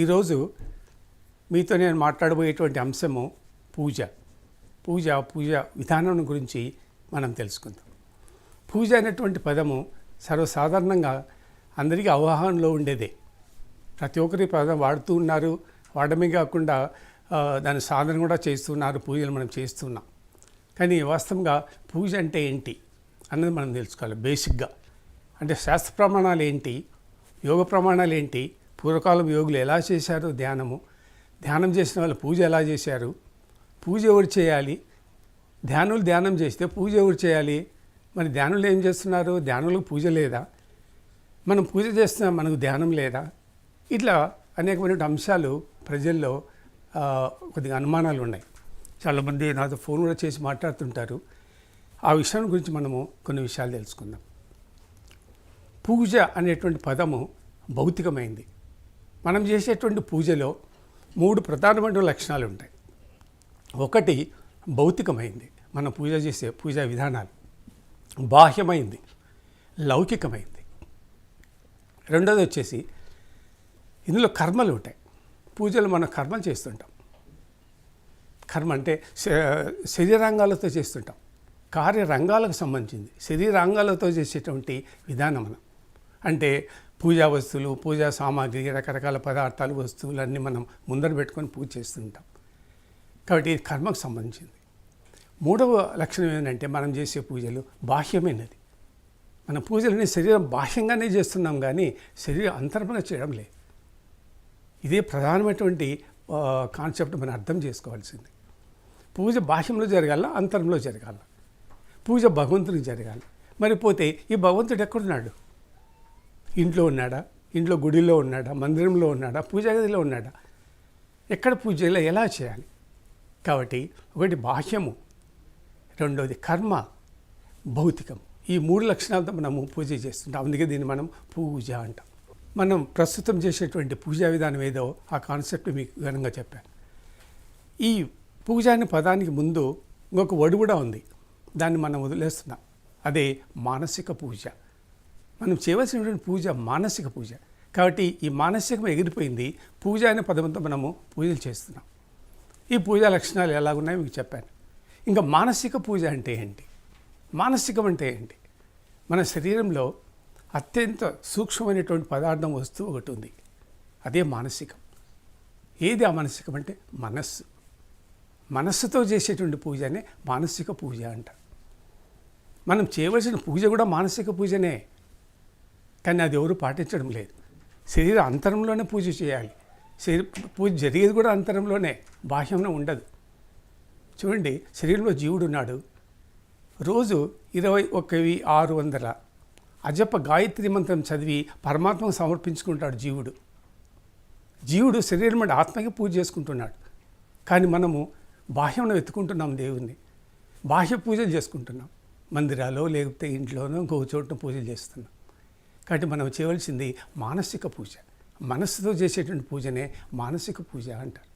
ఈరోజు మీతో నేను మాట్లాడబోయేటువంటి అంశము పూజ. పూజ పూజ విధానం గురించి మనం తెలుసుకుందాం. పూజ అనేటువంటి పదము సర్వసాధారణంగా అందరికీ అవగాహనలో ఉండేదే. ప్రతి ఒక్కరి పదం వాడుతూ ఉన్నారు. వాడమే కాకుండా దాని సాధన కూడా చేస్తున్నారు పూజలు మనం చేస్తున్నాం కానీ వాస్తవంగా పూజ అంటే ఏంటి అన్నది మనం తెలుసుకోవాలి బేసిక్గా. అంటే శాస్త్ర ప్రమాణాలు ఏంటి? యోగ ప్రమాణాలు ఏంటి? పూర్వకాలం యోగులు ఎలా చేశారు ధ్యానము. ధ్యానం చేసిన వాళ్ళు పూజ ఎలా చేశారు? పూజ ఎవరు చేయాలి? ధ్యానులు ధ్యానం చేస్తే పూజ ఎవరు చేయాలి? మరి ధ్యానులు ఏం చేస్తున్నారు? ధ్యానులకు పూజ లేదా? మనం పూజ చేస్తున్నా మనకు ధ్యానం లేదా? ఇట్లా అనేకమైన అంశాలు ప్రజల్లో కొద్దిగా అనుమానాలు ఉన్నాయి. చాలామంది నాతో ఫోన్ కూడా చేసి మాట్లాడుతుంటారు. ఆ విషయం గురించి మనము కొన్ని విషయాలు తెలుసుకుందాం. పూజ అనేటువంటి పదము భౌతికమైంది. మనం చేసేటువంటి పూజలో మూడు ప్రధానమైన లక్షణాలు ఉంటాయి. ఒకటి భౌతికమైంది. మనం పూజ చేసే పూజా విధానాలు. బాహ్యమైంది. లౌకికమైంది. రెండోది వచ్చేసి ఇందులో కర్మలు ఉంటాయి. పూజలు మనం కర్మలు చేస్తుంటాం. కర్మ అంటే శ- శరీరాంగాలతో చేస్తుంటాం. కార్యరంగాలకు సంబంధించింది. శరీరాంగాలతో చేసేటువంటి విధానం మనం. అంటే పూజా వస్తువులు పూజా సామాగ్రి రకరకాల పదార్థాలు వస్తువులు అన్నీ మనం ముందర పెట్టుకొని పూజ చేస్తుంటాం. కాబట్టి ఇది కర్మకు సంబంధించింది. మూడవ లక్షణం ఏంటంటే మనం చేసే పూజలు బాహ్యమైనది. మన పూజలని శరీరం బాహ్యంగానే చేస్తున్నాం కానీ శరీరం అంతర్మంగా చేయడం లేదు. ఇదే ప్రధానమైనటువంటి కాన్సెప్ట్ మనం అర్థం చేసుకోవాల్సింది. పూజ బాహ్యంలో జరగాల అంతరంలో జరగాల. పూజ భగవంతునికి జరగాలి. మరి పోతే ఈ భగవంతుడు ఎక్కడున్నాడు? ఇంట్లో ఉన్నాడా? ఇంట్లో గుడిలో ఉన్నాడా? మందిరంలో ఉన్నాడా? పూజా గదిలో ఉన్నాడా? ఎక్కడ పూజ చేయాలి? ఎలా చేయాలి? కాబట్టి ఒకటి బాహ్యము రెండోది కర్మ భౌతికం. ఈ మూడు లక్షణాలతో మనము పూజ చేస్తుంటాం. అందుకే దీన్ని మనం పూజ అంటాం. మనం ప్రస్తుతం చేసేటువంటి పూజా విధానం ఏదో ఆ కాన్సెప్ట్ మీకు ఘనంగా చెప్పాను. ఈ పూజ అనే పదానికి ముందు ఇంకొక వడు కూడా ఉంది. దాన్ని మనం వదిలేస్తున్నాం. అదే మానసిక పూజ. మనం చేయవలసినటువంటి పూజ మానసిక పూజ. కాబట్టి ఈ మానసికం ఎగిరిపోయింది. పూజ అనే పదంతో మనము పూజలు చేస్తున్నాం. ఈ పూజా లక్షణాలు ఎలాగున్నాయో మీకు చెప్పాను. ఇంకా మానసిక పూజ అంటే ఏంటి? మానసికం అంటే ఏంటి? మన శరీరంలో అత్యంత సూక్ష్మమైనటువంటి పదార్థం వస్తువు ఒకటి ఉంది. అదే మానసికం. ఏది ఆ మానసికం అంటే? మనస్సు. మనస్సుతో చేసేటువంటి పూజనే మానసిక పూజ అంట మనం చేయవలసిన పూజ కూడా మానసిక పూజనే. కానీ అది ఎవరు పాటించడం లేదు. శరీర అంతరంలోనే పూజ చేయాలి. శరీర పూజ జరిగేది కూడా అంతరంలోనే బాహ్యంలో ఉండదు. చూడండి శరీరంలో జీవుడు ఉన్నాడు. రోజు ఇరవై ఒకవి ఆరు వందల అజప గాయత్రి మంత్రం చదివి పరమాత్మకు సమర్పించుకుంటాడు జీవుడు. జీవుడు శరీరం అంటే ఆత్మకి పూజ చేసుకుంటున్నాడు. కానీ మనము బాహ్యంలో వెతుకుంటున్నాం దేవుణ్ణి. బాహ్య పూజలు చేసుకుంటున్నాం. మందిరాలో లేకపోతే ఇంట్లోనో ఇంకో చోట పూజలు చేస్తున్నాం. కాబట్టి మనం చేయవలసింది మానసిక పూజ. మనస్సుతో చేసేటువంటి పూజనే మానసిక పూజ అంటారు.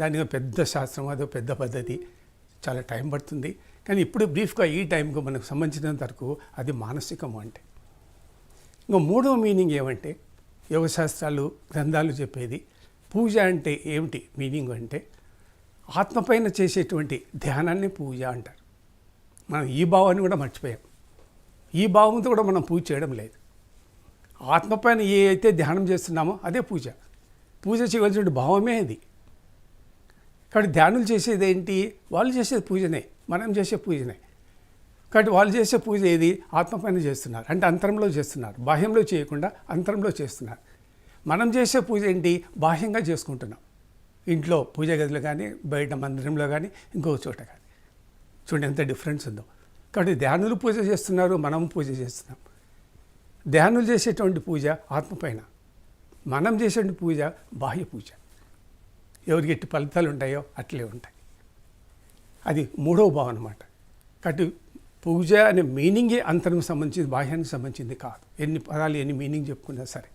దాని పెద్ద శాస్త్రం అదో పెద్ద పద్ధతి చాలా టైం పడుతుంది. కానీ ఇప్పుడు బ్రీఫ్గా ఈ టైంకు మనకు సంబంధించినంత వరకు అది మానసికము అంటే. ఇంకా మూడవ మీనింగ్ ఏమంటే యోగశాస్త్రాలు గ్రంథాలు చెప్పేది పూజ అంటే ఏమిటి? మీనింగ్ అంటే ఆత్మపైన చేసేటువంటి ధ్యానాన్ని పూజ అంటారు. మనం ఈ భావాన్ని కూడా మర్చిపోయాం. ఈ భావంతో కూడా మనం పూజ చేయడం లేదు. ఆత్మపైన ఏ అయితే ధ్యానం చేస్తున్నామో అదే పూజ. పూజ చేయవలసిన భావమే అది కాబట్టి ధ్యానులు చేసేది ఏంటి? వాళ్ళు చేసేది పూజనే. మనం చేసే పూజనే. కాబట్టి వాళ్ళు చేసే పూజ ఏది? ఆత్మపైన చేస్తున్నారు. అంటే అంతరంలో చేస్తున్నారు. బాహ్యంలో చేయకుండా అంతరంలో చేస్తున్నారు. మనం చేసే పూజ ఏంటి? బాహ్యంగా చేసుకుంటున్నాం. ఇంట్లో పూజ గదిలో కానీ బయట మందిరంలో కానీ ఇంకో చోట కానీ. చూడండి ఎంత డిఫరెన్స్ ఉందో. కాబట్టి ధ్యానులు పూజ చేస్తున్నారు మనం పూజ చేస్తున్నాం. ధ్యానులు చేసేటువంటి పూజ ఆత్మపైన మనం చేసేటువంటి పూజ బాహ్య పూజ. ఎవరికి ఎట్టి ఫలితాలు ఉంటాయో అట్లే ఉంటాయి. అది మూడవ భావం అనమాట కాబట్టి పూజ అనే మీనింగే అంతరం సంబంధించింది బాహ్యానికి సంబంధించింది కాదు. ఎన్ని పదాలు ఎన్ని మీనింగ్ చెప్పుకున్నా సరే.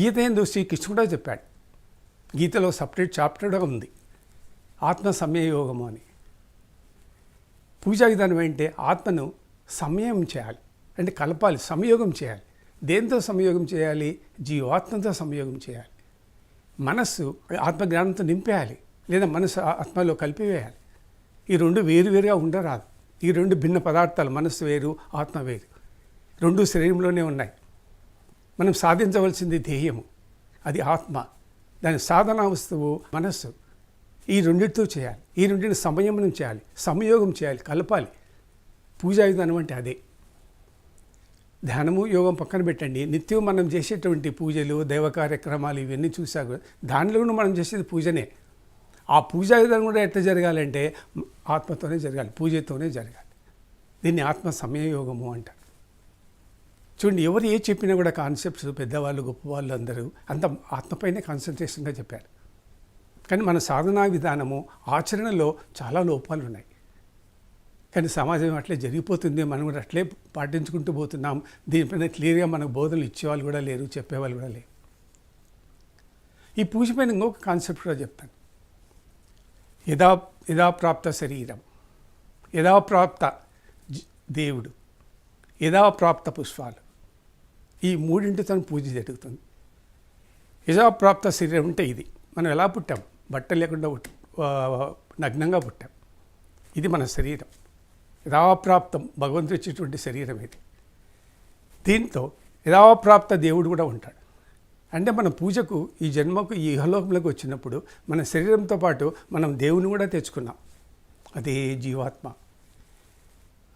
గీత ఏందో శ్రీకృష్ణుడు కూడా చెప్పాడు. గీతలో సపరేట్ చాప్టర్గా ఉంది. ఆత్మ సమయయోగము అని. పూజా విధానం ఏంటంటే ఆత్మను సమయం చేయాలి. అంటే కలపాలి సంయోగం చేయాలి. దేంతో సంయోగం చేయాలి? జీవాత్మతో సంయోగం చేయాలి. మనస్సు ఆత్మజ్ఞానంతో నింపేయాలి. లేదా మనసు ఆత్మలో కలిపివేయాలి. ఈ రెండు వేరు వేరుగా ఉండరాదు. ఈ రెండు భిన్న పదార్థాలు మనస్సు వేరు ఆత్మ వేరు. రెండు శరీరంలోనే ఉన్నాయి. మనం సాధించవలసింది ధ్యేయము అది ఆత్మ. దాని సాధనా వస్తువు మనస్సు. ఈ రెండింటితో చేయాలి. ఈ రెండింటిని సంయమనం చేయాలి. సంయోగం చేయాలి. కలపాలి. పూజా విధానం అంటే అదే. ధ్యానము యోగం పక్కన పెట్టండి. నిత్యం మనం చేసేటువంటి పూజలు దైవ కార్యక్రమాలు ఇవన్నీ చూసా కూడా దానిలో కూడా మనం చేసేది పూజనే. ఆ పూజా విధానం కూడా ఎట్లా జరగాలంటే ఆత్మతోనే జరగాలి. పూజతోనే జరగాలి. దీన్ని ఆత్మ సమయయోగము అంటారు చూడండి ఎవరు ఏ చెప్పినా కూడా కాన్సెప్ట్స్ పెద్దవాళ్ళు గొప్పవాళ్ళు అందరూ అంత ఆత్మపైనే కాన్సన్ట్రేషన్గా చెప్పారు. కానీ మన సాధనా విధానము ఆచరణలో చాలా లోపాలు ఉన్నాయి కానీ సమాజం అట్లే జరిగిపోతుంది మనం కూడా అట్లే పాటించుకుంటూ పోతున్నాం. దీనిపైన క్లియర్గా మనకు బోధనలు ఇచ్చేవాళ్ళు కూడా లేరు చెప్పేవాళ్ళు కూడా లేరు. ఈ పూజపైన ఇంకొక కాన్సెప్ట్ కూడా చెప్తాను. యథా యథాప్రాప్త శరీరం యథాప్రాప్త దేవుడు యథాప్రాప్త పుష్పాలు. ఈ మూడింటితో పూజ జరుగుతుంది. యథాప్రాప్త శరీరం అంటే ఇది. మనం ఎలా పుట్టాము బట్టలు లేకుండా నగ్నంగా పుట్టాం. ఇది మన శరీరం. యథాప్రాప్తం భగవంతుడు ఇచ్చేటువంటి శరీరం ఇది. దీంతో యథాప్రాప్త దేవుడు కూడా ఉంటాడు. అంటే మన పూజకు ఈ జన్మకు ఈ ఇహలోకంలోకి వచ్చినప్పుడు మన శరీరంతో పాటు మనం దేవుని కూడా తెచ్చుకున్నాం. అదే జీవాత్మ.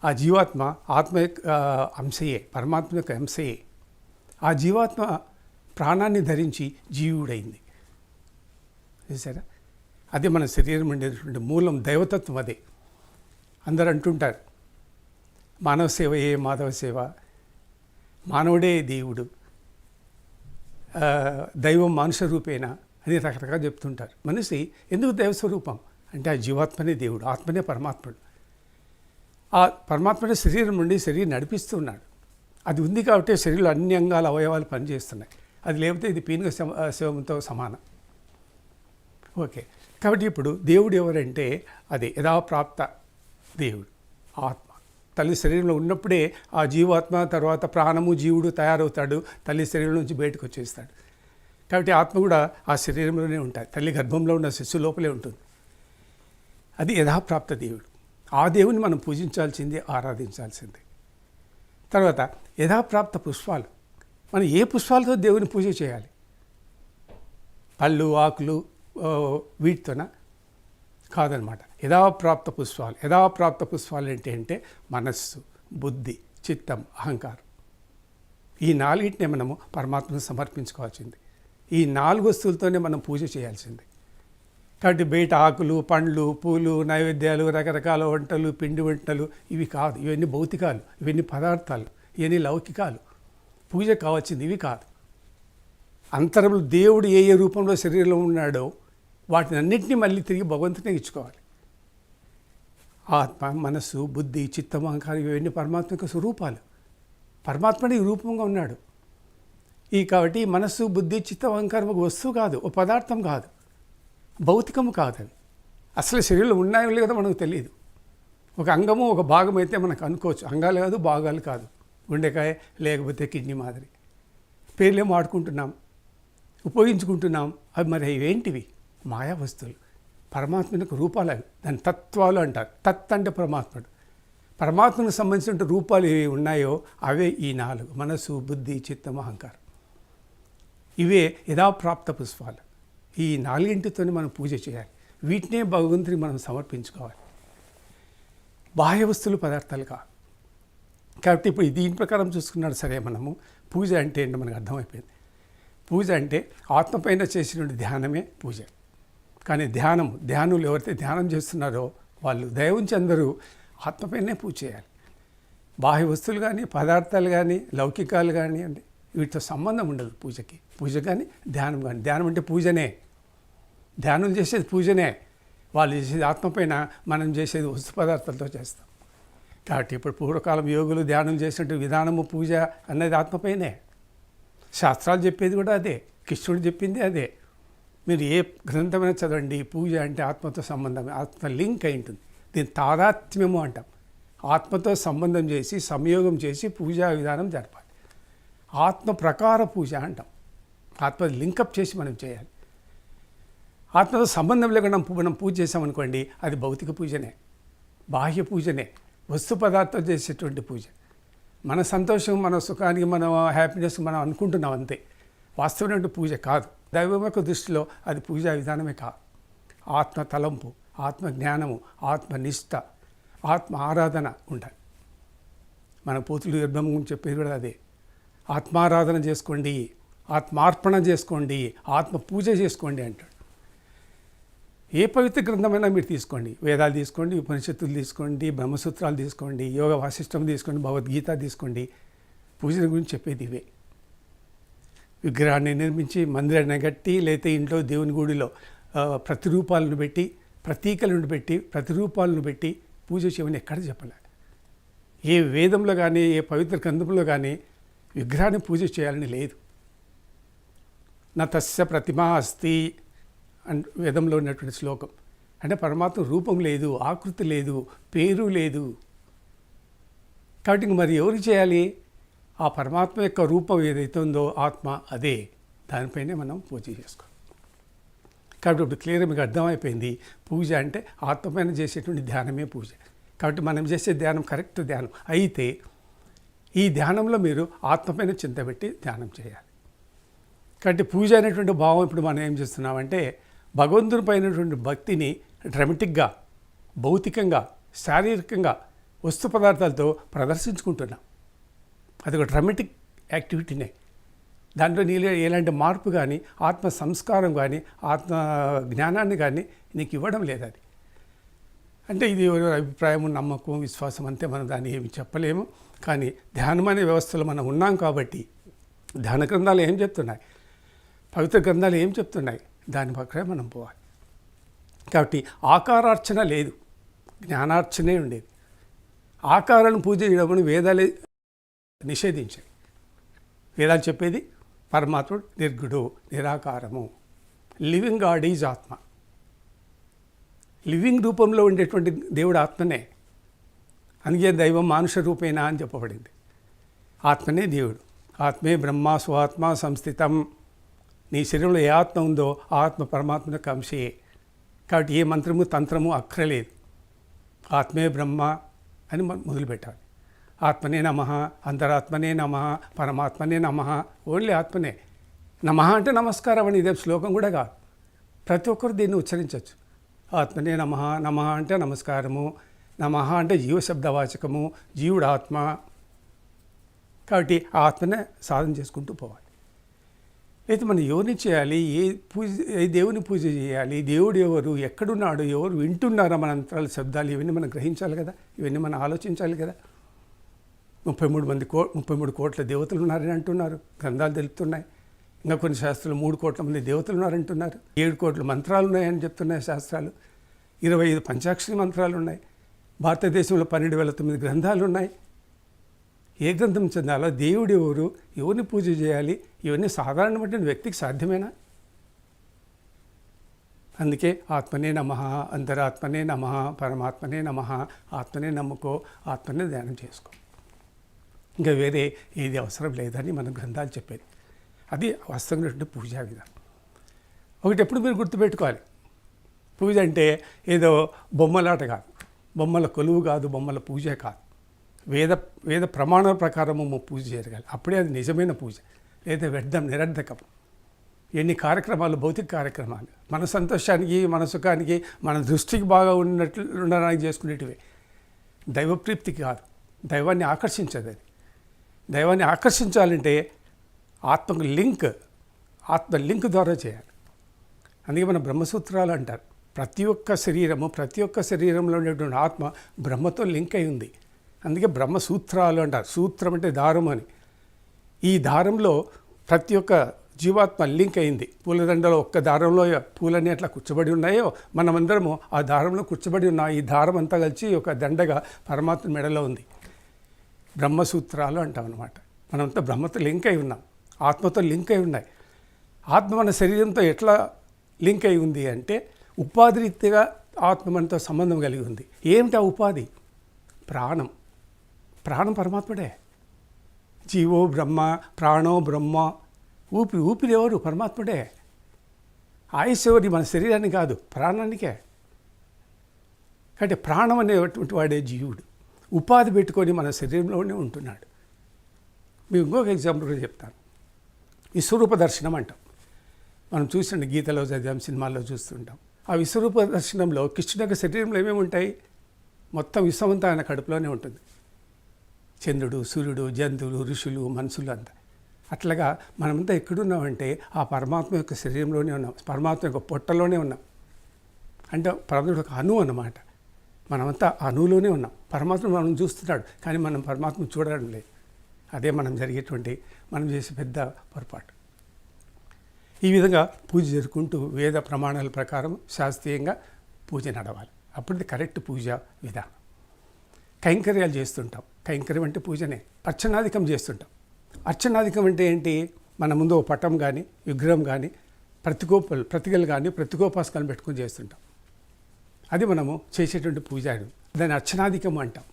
ఆ జీవాత్మ ఆత్మ యొక్క అంశయే పరమాత్మ యొక్క అంశయే. ఆ జీవాత్మ ప్రాణాన్ని ధరించి జీవుడైంది. చూసారా అది మన శరీరం ఉండేటువంటి మూలం దైవతత్వం అదే. అందరు అంటుంటారు మానవ సేవ ఏ మాధవ సేవ. మానవుడే దేవుడు. దైవం మానుష రూపేణ అని రకరకాల చెప్తుంటారు. మనిషి ఎందుకు దైవ స్వరూపం? అంటే ఆ జీవాత్మనే దేవుడు ఆత్మనే పరమాత్ముడు. ఆ పరమాత్మనే శరీరం నుండి శరీరం నడిపిస్తున్నాడు అది ఉంది కాబట్టి శరీరంలో అన్ని అంగాల అవయవాలు పనిచేస్తున్నాయి. అది లేకపోతే ఇది పీనుగ శవంతో సమానం. ఓకే. కాబట్టి ఇప్పుడు దేవుడు ఎవరంటే అది యథాప్రాప్త దేవుడు ఆత్మ. తల్లి శరీరంలో ఉన్నప్పుడే ఆ జీవాత్మ తర్వాత ప్రాణము జీవుడు తయారవుతాడు తల్లి శరీరం నుంచి బయటకు వచ్చేస్తాడు. కాబట్టి ఆత్మ కూడా ఆ శరీరంలోనే ఉంటుంది తల్లి గర్భంలో ఉన్న శిశు లోపలే ఉంటుంది. అది యథాప్రాప్త దేవుడు. ఆ దేవుని మనం పూజించాల్సింది ఆరాధించాల్సిందే. తర్వాత యథాప్రాప్త పుష్పాలు. మనం ఏ పుష్పాలతో దేవుని పూజ చేయాలి? పళ్ళు ఆకులు వీటితోన కాదనమాట. యథాప్రాప్త పుష్పాలు యథాప్రాప్త పుష్పాలు ఏంటి అంటే మనస్సు బుద్ధి చిత్తం అహంకారం. ఈ నాలుగింటినే మనము పరమాత్మను సమర్పించుకోవాల్సింది. ఈ నాలుగు వస్తువులతోనే మనం పూజ చేయాల్సింది. కాబట్టి బయట ఆకులు పండ్లు పూలు నైవేద్యాలు రకరకాల వంటలు పిండి వంటలు ఇవి కాదు. ఇవన్నీ భౌతికాలు ఇవన్నీ పదార్థాలు ఇవన్నీ లౌకికాలు. పూజ కావాల్సింది ఇవి కాదు. అంతరంలో దేవుడు ఏ ఏ రూపంలో శరీరంలో ఉన్నాడో వాటిని అన్నింటినీ మళ్ళీ తిరిగి భగవంతునే ఇచ్చుకోవాలి. ఆత్మ మనస్సు బుద్ధి చిత్తం అహంకారం ఇవన్నీ పరమాత్మ యొక్క స్వరూపాలు. పరమాత్మని ఈ రూపంగా ఉన్నాడు. ఈ కాబట్టి మనస్సు బుద్ధి చిత్తం అహంకారం ఒక వస్తువు కాదు ఒక పదార్థం కాదు భౌతికము కాదు అసలు శరీరంలో ఉన్నాయో లేదో మనకు తెలియదు. ఒక అంగము ఒక భాగం అయితే మనకు అనుకోవచ్చు. అంగాలు కాదు భాగాలు కాదు. గుండెకాయ లేకపోతే కిడ్నీ మాదిరి. పేర్లేమో ఆడుకుంటున్నాం ఉపయోగించుకుంటున్నాం. అవి మరి ఇవేంటివి మాయా వస్తువులు పరమాత్మకు రూపాలు అవి. దాని తత్వాలు అంటారు. తత్ అంటే పరమాత్ముడు. పరమాత్మకు సంబంధించిన రూపాలు ఏవి ఉన్నాయో అవే ఈ నాలుగు. మనసు బుద్ధి చిత్తం అహంకారం. ఇవే యథాప్రాప్త పుష్పాలు. ఈ నాలుగింటితోనే మనం పూజ చేయాలి. వీటినే భగవంతుని మనం సమర్పించుకోవాలి. బాహ్య వస్తువులు పదార్థాలు కాదు కాబట్టి ఇప్పుడు దీని ప్రకారం చూసుకున్నాడు సరే మనము. పూజ అంటే ఏంటో మనకు అర్థమైపోయింది. పూజ అంటే ఆత్మపైన చేసినటువంటి ధ్యానమే పూజ. కానీ ధ్యానం ధ్యానులు ఎవరైతే ధ్యానం చేస్తున్నారో వాళ్ళు దయవుంచి అందరూ ఆత్మపైనే పూజ చేయాలి. బాహ్య వస్తువులు కానీ పదార్థాలు కానీ లౌకికాలు కానీ అంటే వీటితో సంబంధం ఉండదు పూజకి. పూజ కానీ ధ్యానం కానీ. ధ్యానం అంటే పూజనే. ధ్యానం చేసేది పూజనే. వాళ్ళు చేసేది ఆత్మపైన మనం చేసేది వస్తు పదార్థాలతో చేస్తాం. కాబట్టి ఇప్పుడు పూర్వకాలం యోగులు ధ్యానం చేసినట్టు విధానము పూజ అన్నది ఆత్మపైనే. శాస్త్రాలు చెప్పేది కూడా అదే. కృష్ణుడు చెప్పింది అదే. మీరు ఏ గ్రంథమైనా చదవండి పూజ అంటే ఆత్మతో సంబంధం ఆత్మ లింక్ అయి ఉంటుంది. దీని తాదాత్మ్యము అంటాం. ఆత్మతో సంబంధం చేసి సంయోగం చేసి పూజా విధానం జరపాలి. ఆత్మ ప్రకార పూజ అంటాం. ఆత్మ లింకప్ చేసి మనం చేయాలి. ఆత్మతో సంబంధం లేకుండా మనం పూజ చేసామనుకోండి అది భౌతిక పూజనే. బాహ్య పూజనే. వస్తు పదార్థం చేసేటువంటి పూజ. మన సంతోషం మన సుఖానికి మన హ్యాపీనెస్ మనం అనుకుంటున్నాం అంతే. వాస్తవమైన పూజ కాదు. దైవం యొక్క దృష్టిలో అది పూజా విధానమే కాదు. ఆత్మ తలంపు ఆత్మ జ్ఞానము ఆత్మనిష్ట ఆత్మ ఆరాధన ఉండాలి. మన పోతులు గర్భం గురించి చెప్పేది కూడా అదే. ఆత్మారాధన చేసుకోండి ఆత్మార్పణ చేసుకోండి ఆత్మ పూజ చేసుకోండి అంటాడు. ఏ పవిత్ర గ్రంథమైనా మీరు తీసుకోండి. వేదాలు తీసుకోండి ఉపనిషత్తులు తీసుకోండి బ్రహ్మసూత్రాలు తీసుకోండి యోగ వాసిష్టం తీసుకోండి భగవద్గీత తీసుకోండి. పూజల గురించి చెప్పేది ఇవే. విగ్రహాన్ని నిర్మించి మందిరాన్ని కట్టి లేకపోతే ఇంట్లో దేవుని గుడిలో ప్రతిరూపాలను పెట్టి ప్రతీకలను పెట్టి ప్రతిరూపాలను పెట్టి పూజ చేయమని ఎక్కడ చెప్పలే ఏ వేదంలో కానీ ఏ పవిత్ర గ్రంథంలో కానీ విగ్రహాన్ని పూజ చేయాలని లేదు. నా తస్య ప్రతిమా అస్తి అండ్ వేదంలో ఉన్నటువంటి శ్లోకం. అంటే పరమాత్మ రూపం లేదు ఆకృతి లేదు పేరు లేదు. కాబట్టి మరి ఎవరు చేయాలి? ఆ పరమాత్మ యొక్క రూపం ఏదైతే ఉందో ఆత్మ అదే. దానిపైనే మనం పూజ చేసుకోవాలి. కాబట్టి ఇప్పుడు క్లియర్ మీకు అర్థమైపోయింది. పూజ అంటే ఆత్మపైన చేసేటువంటి ధ్యానమే పూజ. కాబట్టి మనం చేసే ధ్యానం కరెక్ట్ ధ్యానం. అయితే ఈ ధ్యానంలో మీరు ఆత్మపైన చింత పెట్టి ధ్యానం చేయాలి. కాబట్టి పూజ అనేటువంటి భావం ఇప్పుడు మనం ఏం చేస్తున్నామంటే భగవంతుని పైనటువంటి భక్తిని డ్రమటిక్గా భౌతికంగా శారీరకంగా వస్తు పదార్థాలతో ప్రదర్శించుకుంటున్నాం. అది ఒక డ్రమటిక్ యాక్టివిటీనే దాంట్లో నీలో ఎలాంటి మార్పు కానీ ఆత్మ సంస్కారం కానీ ఆత్మ జ్ఞానాన్ని కానీ నీకు ఇవ్వడం లేదు అది అంటే ఇది ఎవరి అభిప్రాయం నమ్మకం విశ్వాసం అంతే మనం దాన్ని ఏమి చెప్పలేము. కానీ ధ్యానం అనే వ్యవస్థలో మనం ఉన్నాం కాబట్టి ధ్యాన గ్రంథాలు ఏం చెప్తున్నాయి? పవిత్ర గ్రంథాలు ఏం చెప్తున్నాయి? దాని ప్రకారం మనం పోవాలి. కాబట్టి ఆకారార్చన లేదు. జ్ఞానార్చనే ఉండేది. ఆకారాన్ని పూజ చేయడం వేదాలే నిషేధించాయి. వేదాలు చెప్పేది పరమాత్ముడు నిర్గుడు నిరాకారము. లివింగ్ గాడ్ ఈజ్ ఆత్మ. లివింగ్ రూపంలో ఉండేటువంటి దేవుడు ఆత్మనే. అందుకే దైవం మానుష రూపేనా అని చెప్పబడింది. ఆత్మనే దేవుడు. ఆత్మే బ్రహ్మ స్వాత్మ సంస్థితం. నీ శరీరంలో ఏ ఆత్మ ఉందో ఆ ఆత్మ పరమాత్మ యొక్క అంశయే కాబట్టి ఏ మంత్రము తంత్రము అక్కరలేదు ఆత్మే బ్రహ్మ అని మొదలుపెట్టాలి. ఆత్మనే నమ అంతరాత్మనే నమ పరమాత్మనే నమ ఓన్లీ ఆత్మనే. నమ అంటే నమస్కారం అని ఇదే శ్లోకం కూడా కాదు. ప్రతి ఒక్కరు దీన్ని ఉచ్చరించవచ్చు. ఆత్మనే నమ నమ అంటే నమస్కారము నమ అంటే జీవశబ్దవాచకము జీవుడు ఆత్మ కాబట్టి ఆత్మనే సాధన చేసుకుంటూ పోవాలి. అయితే మనం ఎవరిని చేయాలి? ఏ పూజ ఏ దేవుని పూజ చేయాలి? దేవుడు ఎవరు? ఎక్కడున్నాడు? ఎవరు వింటున్నారా? మన అంతరాల శబ్దాలు ఇవన్నీ మనం గ్రహించాలి కదా? ఇవన్నీ మనం ఆలోచించాలి కదా? ముప్పై మూడు మంది కో ముప్పై మూడు కోట్ల దేవతలు ఉన్నారని అంటున్నారు. గ్రంథాలు తెలుపుతున్నాయి. ఇంకా కొన్ని శాస్త్రాలు మూడు కోట్ల మంది దేవతలు ఉన్నారంటున్నారు. ఏడు కోట్ల మంత్రాలు ఉన్నాయని చెప్తున్నాయి శాస్త్రాలు. ఇరవై ఐదు పంచాక్షరి మంత్రాలు ఉన్నాయి. భారతదేశంలో పన్నెండు వేల తొమ్మిది గ్రంథాలు ఉన్నాయి. ఏ గ్రంథం చెందాలో దేవుడు ఎవరు ఎవరిని పూజ చేయాలి ఇవన్నీ సాధారణమైన వ్యక్తికి సాధ్యమేనా? అందుకే ఆత్మనే నమ అంతరాత్మనే నమ పరమాత్మనే నమ ఆత్మనే నమ్ముకో ఆత్మనే ధ్యానం చేసుకో. ఇంకా వేరే ఏది అవసరం లేదని మన గ్రంథాలు చెప్పేది అది వాస్తవమైనటువంటి పూజా విధానం. ఒకటి ఎప్పుడు మీరు గుర్తుపెట్టుకోవాలి. పూజ అంటే ఏదో బొమ్మలాట కాదు. బొమ్మల కొలువు కాదు బొమ్మల పూజ కాదు. వేద వేద ప్రమాణాల ప్రకారము పూజ జరగాలి. అప్పుడే అది నిజమైన పూజ. లేదా వ్యర్థం నిరర్ధకం ఎన్ని కార్యక్రమాలు భౌతిక కార్యక్రమాలు. మన సంతోషానికి మన సుఖానికి మన దృష్టికి బాగా ఉన్నట్లు ఉండడానికి చేసుకునేటివే. దైవప్రీప్తికి కాదు. దైవాన్ని ఆకర్షించదు అది దైవాన్ని ఆకర్షించాలంటే ఆత్మకు లింక్ ఆత్మ లింక్ ద్వారా చేయాలి. అందుకే మన బ్రహ్మసూత్రాలు అంటారు. ప్రతి ఒక్క శరీరము ప్రతి ఒక్క శరీరంలో ఉండేటువంటి ఆత్మ బ్రహ్మతో లింక్ అయి ఉంది. అందుకే బ్రహ్మసూత్రాలు అంటారు. సూత్రం అంటే దారం అని. ఈ దారంలో ప్రతి ఒక్క జీవాత్మ లింక్ అయింది. పూలదండలో ఒక్క దారంలో పూలన్నీ అట్లా కూర్చోబడి ఉన్నాయో మనమందరము ఆ దారంలో కూర్చోబడి ఉన్న ఈ దారం అంతా కలిసి ఒక దండగా పరమాత్మ మెడలో ఉంది. బ్రహ్మసూత్రాలు అంటాం అనమాట మనంతా బ్రహ్మతో లింక్ అయి ఉన్నాం. ఆత్మతో లింక్ అయి ఉన్నాయి. ఆత్మ మన శరీరంతో ఎట్లా లింక్ అయి ఉంది అంటే ఉపాధి రీతిగా ఆత్మ మనతో సంబంధం కలిగి ఉంది. ఏమిటి ఆ ఉపాధి? ప్రాణం. ప్రాణం పరమాత్ముడే. జీవో బ్రహ్మ ప్రాణో బ్రహ్మ. ఊపిరి ఊపిరి ఎవరు? పరమాత్ముడే. ఆయుష్ ఎవరి మన శరీరాన్ని కాదు ప్రాణానికే. కాబట్టి ప్రాణం అనేటువంటి వాడే జీవుడు. ఉపాధి పెట్టుకొని మన శరీరంలోనే ఉంటున్నాడు. మీకు ఇంకొక ఎగ్జాంపుల్ కూడా చెప్తాను. విశ్వరూప దర్శనం అంటాం. మనం చూసిన గీతలో చదివాం సినిమాల్లో చూస్తుంటాం. ఆ విశ్వరూప దర్శనంలో కృష్ణుడి యొక్క శరీరంలో ఏమేమి ఉంటాయి? మొత్తం విశ్వమంతా ఆయన కడుపులోనే ఉంటుంది. చంద్రుడు సూర్యుడు జంతువులు ఋషులు మనుషులు అంతా. అట్లాగా మనమంతా ఎక్కడున్నామంటే ఆ పరమాత్మ యొక్క శరీరంలోనే ఉన్నాం. పరమాత్మ యొక్క పొట్టలోనే ఉన్నాం. అంటే పరమాత్మ ఒక అణువు అన్నమాట. మనమంతా ఆ అణువులోనే ఉన్నాం. పరమాత్మ మనం చూస్తున్నాడు కానీ మనం పరమాత్మ చూడడం లేదు. అదే మనం జరిగేటువంటి మనం చేసే పెద్ద పొరపాటు. ఈ విధంగా పూజ జరుపుకుంటూ వేద ప్రమాణాల ప్రకారం శాస్త్రీయంగా పూజ నడవాలి. అప్పుడు కరెక్ట్ పూజ విధానం. కైంకర్యాలు చేస్తుంటాం. కైంకర్యం అంటే పూజనే. అర్చనాధికం చేస్తుంటాం. అర్చనాధికం అంటే ఏంటి? మన ముందు ఓ పటం కానీ విగ్రహం కానీ ప్రతికోపలు ప్రతికలు కానీ ప్రతికోపాసకాలు పెట్టుకొని చేస్తుంటాం. అది మనము చేసేటువంటి పూజాడు దాన్ని అర్చనాధికం అంటాం.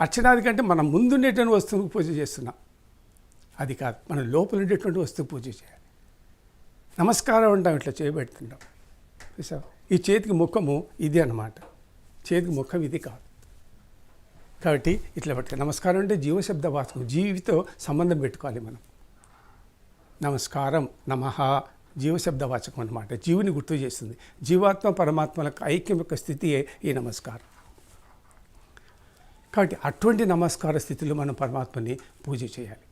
అర్చనాధికం అంటే మనం ముందుండేటువంటి వస్తువుకు పూజ చేస్తున్నాం. అది కాదు మనం లోపల ఉండేటువంటి వస్తువు పూజ చేయాలి. నమస్కారం అంటాం ఇట్లా చేయబెడుతుంటాం చూసావా? ఈ చేతికి ముఖము ఇది అన్నమాట. చేతికి ముఖం ఇది కాదు. కాబట్టి ఇట్లా పట్టుకో నమస్కారం అంటే జీవశబ్ద వాచకం జీవితో సంబంధం పెట్టుకోవాలి మనం. నమస్కారం నమః జీవశబ్ద వాచకం అనమాట జీవుని గుర్తు చేస్తుంది. జీవాత్మ పరమాత్మలకు ఐక్యం యొక్క స్థితియే ఈ నమస్కారం. కాబట్టి అటువంటి నమస్కార స్థితిలో మనం పరమాత్మని పూజ చేయాలి.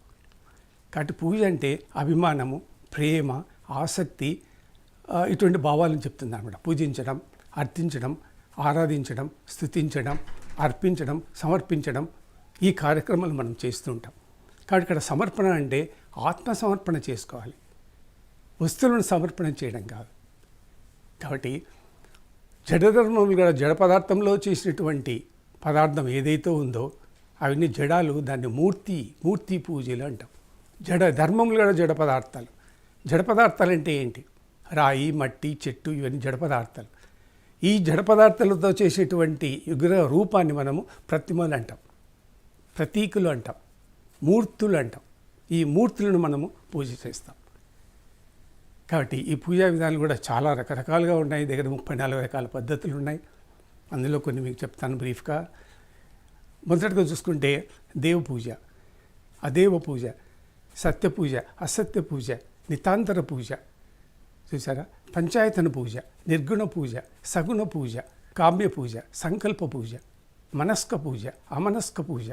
కాబట్టి పూజ అంటే అభిమానము ప్రేమ ఆసక్తి ఇటువంటి భావాలను చెప్తుంది అనమాట పూజించడం అర్థించడం ఆరాధించడం స్థుతించడం అర్పించడం సమర్పించడం ఈ కార్యక్రమాలు మనం చేస్తూ ఉంటాం. కాబట్టి ఇక్కడ సమర్పణ అంటే ఆత్మ సమర్పణ చేసుకోవాలి. వస్తువులను సమర్పణ చేయడం కాదు. కాబట్టి జడధర్మములు కూడా జడ పదార్థంలో చేసినటువంటి పదార్థం ఏదైతే ఉందో అవన్నీ జడాలు దాన్ని మూర్తి మూర్తి పూజలు అంటాం. జడ ధర్మములు కూడా జడ పదార్థాలు. జడ పదార్థాలు అంటే ఏంటి? రాయి మట్టి చెట్టు ఇవన్నీ జడ పదార్థాలు. ఈ జడ పదార్థాలతో చేసేటువంటి విగ్రహ రూపాన్ని మనము ప్రతిమలు అంటాం. ప్రతీకులు అంటాం. మూర్తులు అంటాం. ఈ మూర్తులను మనము పూజ చేస్తాం. కాబట్టి ఈ పూజా విధానాలు కూడా చాలా రకరకాలుగా ఉన్నాయి. దగ్గర ముప్పై నాలుగు రకాల పద్ధతులు ఉన్నాయి. అందులో కొన్ని మీకు చెప్తాను బ్రీఫ్గా. మొదటగా చూసుకుంటే దేవ పూజ అదేవ పూజ సత్య పూజ అసత్య పూజ నితాంతర పూజ. చూసారా? పంచాయతన పూజ నిర్గుణ పూజ సగుణ పూజ కామ్య పూజ సంకల్ప పూజ మనస్క పూజ అమనస్క పూజ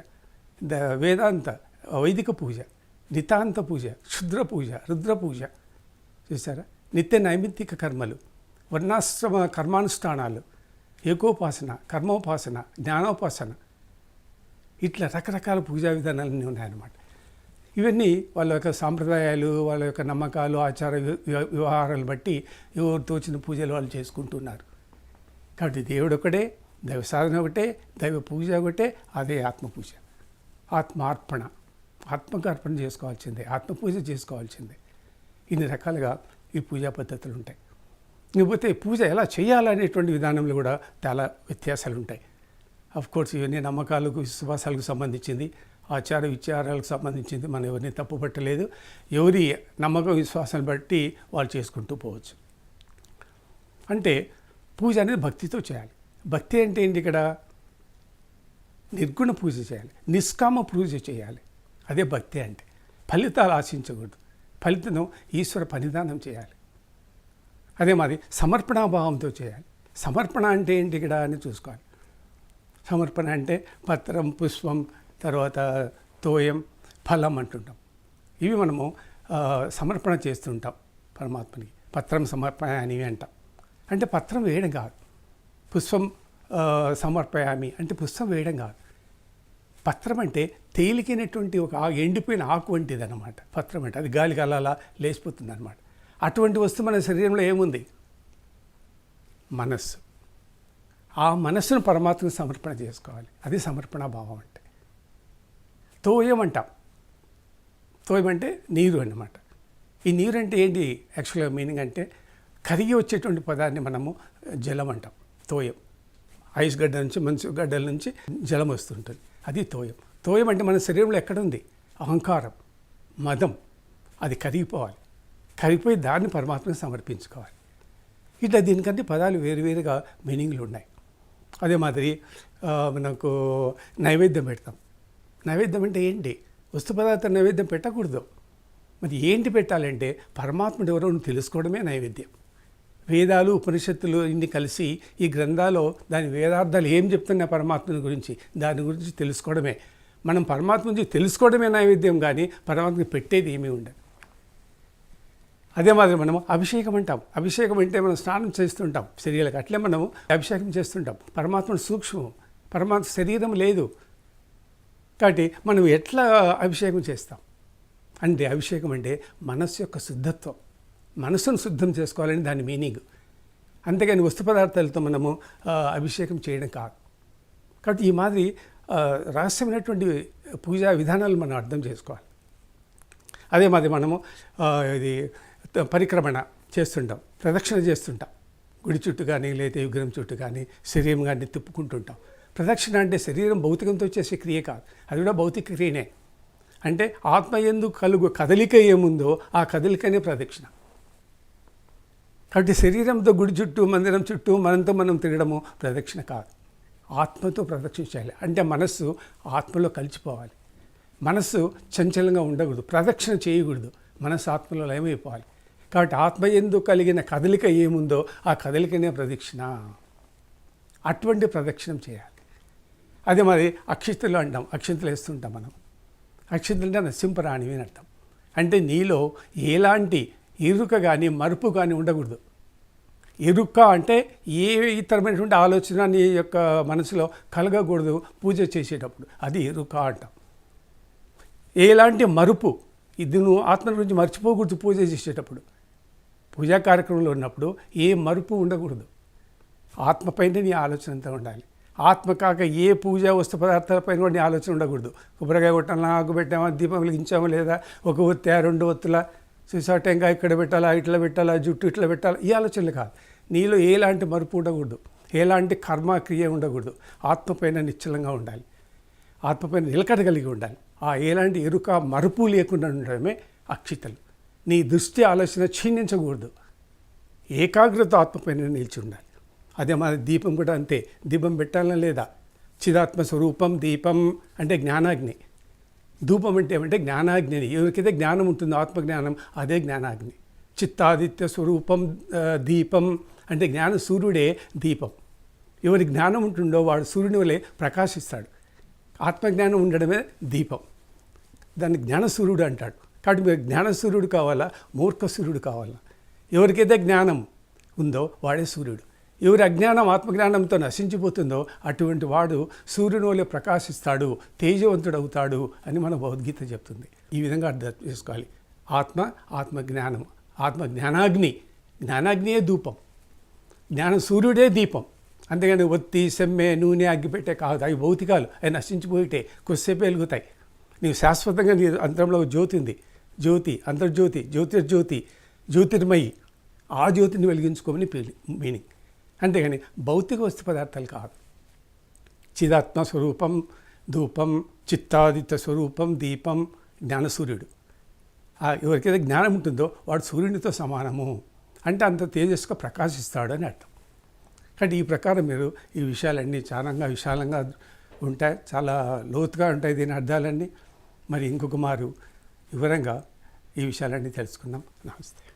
ద వేదాంత వైదిక పూజ నితాంత పూజ క్షుద్ర పూజ రుద్ర పూజ. చూసారా నిత్య నైమిత్తిక కర్మలు వర్ణాశ్రమ కర్మానుష్ఠానాలు ఏకోపాసన కర్మోపాసన జ్ఞానోపాసన. ఇట్లా రకరకాల పూజా విధానాలన్నీ ఉన్నాయన్నమాట. ఇవన్నీ వాళ్ళ యొక్క సాంప్రదాయాలు వాళ్ళ యొక్క నమ్మకాలు ఆచార వ్యవహారాలు బట్టి ఎవరు తోచిన పూజలు వాళ్ళు చేసుకుంటున్నారు. కాబట్టి దేవుడు ఒకటే దైవ సాధన ఒకటే దైవ పూజ ఒకటే అదే ఆత్మ పూజ ఆత్మార్పణ ఆత్మకు అర్పణ చేసుకోవాల్సిందే ఆత్మపూజ చేసుకోవాల్సిందే. ఇన్ని రకాలుగా ఈ పూజా పద్ధతులు ఉంటాయి. ఇకపోతే పూజ ఎలా చేయాలనేటువంటి విధానంలో కూడా చాలా వ్యత్యాసాలు ఉంటాయి అఫ్ కోర్స్ ఇవన్నీ నమ్మకాలకు విశ్వాసాలకు సంబంధించింది ఆచార విచారాలకు సంబంధించింది మనం ఎవరిని తప్పుపట్టలేదు. ఎవరి నమ్మకం విశ్వాసాన్ని బట్టి వాళ్ళు చేసుకుంటూ పోవచ్చు. అంటే పూజ అనేది భక్తితో చేయాలి. భక్తి అంటే ఏంటి ఇక్కడ? నిర్గుణ పూజ చేయాలి. నిష్కామ పూజ చేయాలి. అదే భక్తి అంటే. ఫలితాలు ఆశించకూడదు. ఫలితం ఈశ్వర పనిదానం చేయాలి. అదే మాది సమర్పణాభావంతో చేయాలి. సమర్పణ అంటే ఏంటి ఇక్కడ అని చూసుకోవాలి. సమర్పణ అంటే పత్రం పుష్పం తర్వాత తోయం ఫలం అంటుంటాం. ఇవి మనము సమర్పణ చేస్తుంటాం పరమాత్మనికి. పత్రం సమర్పయామి అంటాం. అంటే పత్రం వేయడం కాదు. పుష్పం సమర్పయామి అంటే పుష్పం వేయడం కాదు. పత్రం అంటే తేలికైనటువంటి ఒక ఎండిపోయిన ఆకు వంటిది అనమాట పత్రం అంటే అది గాలికి అలా లేచిపోతుంది అనమాట అటువంటి వస్తువు మన శరీరంలో ఏముంది? మనస్సు. ఆ మనస్సును పరమాత్మకు సమర్పణ చేసుకోవాలి. అది సమర్పణ భావం అంటే. తోయమంటాం. తోయమంటే నీరు అన్నమాట. ఈ నీరు అంటే ఏంటి? యాక్చువల్గా మీనింగ్ అంటే కరిగి వచ్చేటువంటి పదాన్ని మనము జలం అంటాం. తోయం. ఐస్ గడ్డ నుంచి మంచు గడ్డల నుంచి జలం వస్తుంటుంది. అది తోయం. తోయం అంటే మన శరీరంలో ఎక్కడుంది? అహంకారం మదం. అది కరిగిపోవాలి. కరిగిపోయి దాన్ని పరమాత్మని సమర్పించుకోవాలి. ఇట్లా దీనికంటే పదాలు వేరువేరుగా మీనింగ్లు ఉన్నాయి. అదే మాదిరి మనకు నైవేద్యం పెడతాం. నైవేద్యం అంటే ఏంటి? వస్తు పదార్థం నైవేద్యం పెట్టకూడదు. మరి ఏంటి పెట్టాలంటే పరమాత్ముడు ఎవరో తెలుసుకోవడమే నైవేద్యం. వేదాలు ఉపనిషత్తులు ఇన్ని కలిసి ఈ గ్రంథాలు దాని వేదార్థాలు ఏం చెప్తున్నాయి పరమాత్మని గురించి దాని గురించి తెలుసుకోవడమే. మనం పరమాత్మ గురించి తెలుసుకోవడమే నైవేద్యం కానీ పరమాత్మకి పెట్టేది ఏమీ ఉండదు. అదే మాదిరి మనం అభిషేకం అంటాం. అభిషేకం అంటే మనం స్నానం చేస్తుంటాం శరీరాలకు అట్లే మనం అభిషేకం చేస్తుంటాం పరమాత్మ సూక్ష్మం పరమాత్మ శరీరం లేదు. కాబట్టి మనం ఎట్లా అభిషేకం చేస్తాం? అంటే అభిషేకం అంటే మనస్సు యొక్క శుద్ధత్వం. మనసును శుద్ధం చేసుకోవాలని దాని మీనింగ్. అంతేగాని వస్తు పదార్థాలతో మనము అభిషేకం చేయడం కాదు. కాబట్టి ఈ మాదిరి రహస్యమైనటువంటి పూజా విధానాలు మనం అర్థం చేసుకోవాలి. అదే మాది మనము ఇది త- పరిక్రమణ చేస్తుంటాం ప్రదక్షిణ చేస్తుంటాం. గుడి చుట్టూ కానీ లేదా విగ్రహం చుట్టూ కానీ శరీరం కానీ తిప్పుకుంటుంటాం. ప్రదక్షిణ అంటే శరీరం భౌతికంతో చేసే క్రియ కాదు. అది కూడా భౌతిక క్రియనే. అంటే ఆత్మ ఎందు కలుగు కదలిక ఏముందో ఆ కదలికనే ప్రదక్షిణ. కాబట్టి శరీరంతో గుడి చుట్టూ మందిరం చుట్టూ మనంతో మనం తిరగడము ప్రదక్షిణ కాదు. ఆత్మతో ప్రదక్షిణ చేయాలి అంటే మనస్సు ఆత్మలో కలిసిపోవాలి. మనస్సు చంచలంగా ఉండకూడదు. ప్రదక్షిణ చేయకూడదు. మనస్సు ఆత్మలో లయమైపోవాలి. కాబట్టి ఆత్మ ఎందు కలిగిన కదలిక ఏముందో ఆ కదలికనే ప్రదక్షిణ. అటువంటి ప్రదక్షిణం చేయాలి. అదే మరి అక్షింతలు అంటాం. అక్షింతలు వేస్తుంటాం మనం. అక్షింతలు అంటే నశింపరాణివి అని అర్థం. అంటే నీలో ఎలాంటి ఇరుక కానీ మరుపు కానీ ఉండకూడదు. ఎరుక అంటే ఏ ఇతరమైనటువంటి ఆలోచన నీ యొక్క మనసులో కలగకూడదు పూజ చేసేటప్పుడు. అది ఎరుక అంటాం. ఎలాంటి మరుపు? ఇది నువ్వు ఆత్మ గురించి మర్చిపోకూడదు పూజ చేసేటప్పుడు. పూజా కార్యక్రమంలో ఉన్నప్పుడు ఏ మరుపు ఉండకూడదు. ఆత్మపైన నీ ఆలోచన అంతా ఉండాలి. ఆత్మ కాక ఏ పూజ వస్తు పదార్థాలపైన కూడా నీ ఆలోచన ఉండకూడదు. కొబ్బరికాయ కొట్టాలా ఆకు పెట్టామా దీపం వెలిగించామా లేదా ఒక ఒత్తి రెండు ఒత్తుల సీసా టెంకాయ ఇక్కడ పెట్టాలా ఇట్లా పెట్టాలా జుట్టు ఇట్లా పెట్టాలా ఈ ఆలోచనలు కాదు. నీలో ఎలాంటి మరుపు ఉండకూడదు. ఎలాంటి కర్మ క్రియ ఉండకూడదు. ఆత్మపైన నిశ్చలంగా ఉండాలి. ఆత్మపైన నిలకడ కలిగి ఉండాలి. ఆ ఎలాంటి ఎరుక మరుపు లేకుండా ఉండడమే అక్షితలు. నీ దృష్టి ఆలోచన క్షీణించకూడదు. ఏకాగ్రత ఆత్మపైన నిలిచి ఉండాలి. అదే మన దీపం కూడా అంతే. దీపం పెట్టాలని లేదా? చిదాత్మ స్వరూపం దీపం అంటే జ్ఞానాగ్ని. ధూపం అంటే ఏమంటే జ్ఞానాగ్ని ఎవరికైతే జ్ఞానం ఉంటుందో ఆత్మజ్ఞానం అదే జ్ఞానాగ్ని. చిత్తాదిత్య స్వరూపం దీపం అంటే జ్ఞాన సూర్యుడే దీపం. ఎవరి జ్ఞానం ఉంటుందో వాడు సూర్యుని వలె ప్రకాశిస్తాడు. ఆత్మజ్ఞానం ఉండడమే దీపం. దాన్ని జ్ఞానసూర్యుడు అంటాడు. కాబట్టి మీరు జ్ఞానసూర్యుడు కావాలా? మూర్ఖ సూర్యుడు కావాలా? ఎవరికైతే జ్ఞానం ఉందో వాడే సూర్యుడు. ఎవరి అజ్ఞానం ఆత్మజ్ఞానంతో నశించిపోతుందో అటువంటి వాడు సూర్యుని వలె ప్రకాశిస్తాడు తేజవంతుడు అవుతాడు అని మన భగవద్గీత చెప్తుంది. ఈ విధంగా అర్థం చేసుకోవాలి. ఆత్మ ఆత్మజ్ఞానం. ఆత్మ జ్ఞానాగ్ని జ్ఞానాగ్నియే ధూపం. జ్ఞాన సూర్యుడే దీపం. అంతేగాని ఒత్తి సెమ్మె నూనె అగ్గిపెట్టే కాదు. అవి భౌతికాలు. అవి నశించిపోయితే కొద్దిసేపు వెలుగుతాయి. నీవు శాశ్వతంగా నీ అంతరంలో జ్యోతి ఉంది. జ్యోతి అంతర్జ్యోతి జ్యోతిర్జ్యోతి జ్యోతిర్మయి. ఆ జ్యోతిని వెలిగించుకోమని మీనింగ్. అంతేగాని భౌతిక వస్తు పదార్థాలు కాదు. చిదాత్మ స్వరూపం ధూపం చిత్తాదిత్య స్వరూపం దీపం జ్ఞానసూర్యుడు. ఎవరికైతే జ్ఞానం ఉంటుందో వాడు సూర్యునితో సమానము అంటే అంత తేజస్సుగా ప్రకాశిస్తాడు అని అర్థం. కాబట్టి ఈ ప్రకారం మీరు ఈ విషయాలన్నీ చాలా విశాలంగా ఉంటాయి చాలా లోతుగా ఉంటాయి దీని అర్థాలన్నీ. మరి ఇంకొక మారు వివరంగా ఈ విషయాలన్నీ తెలుసుకుందాం. నమస్తే.